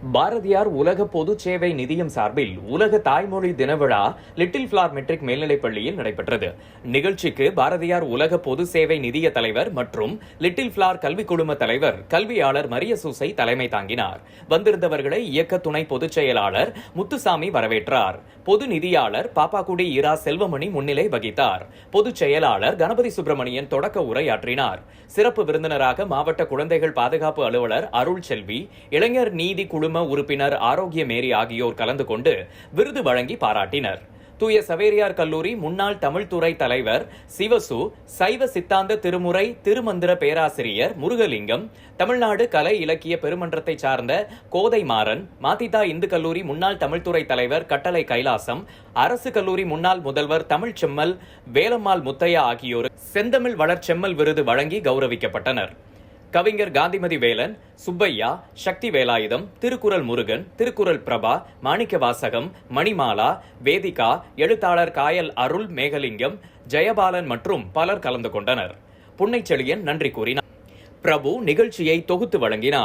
பாரதியார் உலக பொது சேவை நிதியம் சார்பில் உலக தாய்மொழி தின விழா லிட்டில் பிளார் மெட்ரிக் மேல்நிலைப் பள்ளியில் நடைபெற்றது. நிகழ்ச்சிக்கு பாரதியார் உலக பொது சேவை நிதிய தலைவர் மற்றும் லிட்டில் பிளார் கல்வி குழும தலைவர் கல்வியாளர் மரிய சூசை தலைமை தாங்கினார். வந்திருந்தவர்களை இயக்க துணை பொதுச் செயலாளர் முத்துசாமி வரவேற்றார். பொது நிதியாளர் பாப்பாக்குடி இரா செல்வமணி முன்னிலை வகித்தார். பொதுச் செயலாளர் கணபதி சுப்பிரமணியன் தொடக்க உரையாற்றினார். சிறப்பு விருந்தினராக மாவட்ட குழந்தைகள் பாதுகாப்பு அலுவலர் அருள் செல்வி இளைஞர் நீதி குழு குழும உறுப்பினர் ஆரோக்கிய மேரி ஆகியோர் கலந்து கொண்டு விருது வழங்கி பாராட்டினர். தூய சவேரியார் கல்லூரி முன்னாள் தமிழ்துறை தலைவர் சிவசு சைவ சித்தாந்த திருமுறை திருமந்திர பேராசிரியர் முருகலிங்கம் தமிழ்நாடு கலை இலக்கிய பெருமன்றத்தை சார்ந்த கோதை மாறன் மாத்திதா இந்து கல்லூரி முன்னாள் தமிழ்துறை தலைவர் கட்டளை கைலாசம் அரசு கல்லூரி முன்னாள் முதல்வர் தமிழ் செம்மல் வேலம்மாள் முத்தையா ஆகியோர் செந்தமிழ் வளர்ச்செம்மல் விருது வழங்கி கௌரவிக்கப்பட்டனர். கவிஞர் காந்திமதி வேலன் சுப்பையா சக்தி வேலாயுதம் திருக்குறள் முருகன் திருக்குறள் பிரபா மாணிக்க வாசகம் மணிமாலா வேதிகா எழுத்தாளர் காயல் அருள் மேகலிங்கம் ஜெயபாலன் மற்றும் பலர் கலந்து கொண்டனர். புன்னைச்செழியன் நன்றி கூறினார். பிரபு நிகழ்ச்சியை தொகுத்து வழங்கினார்.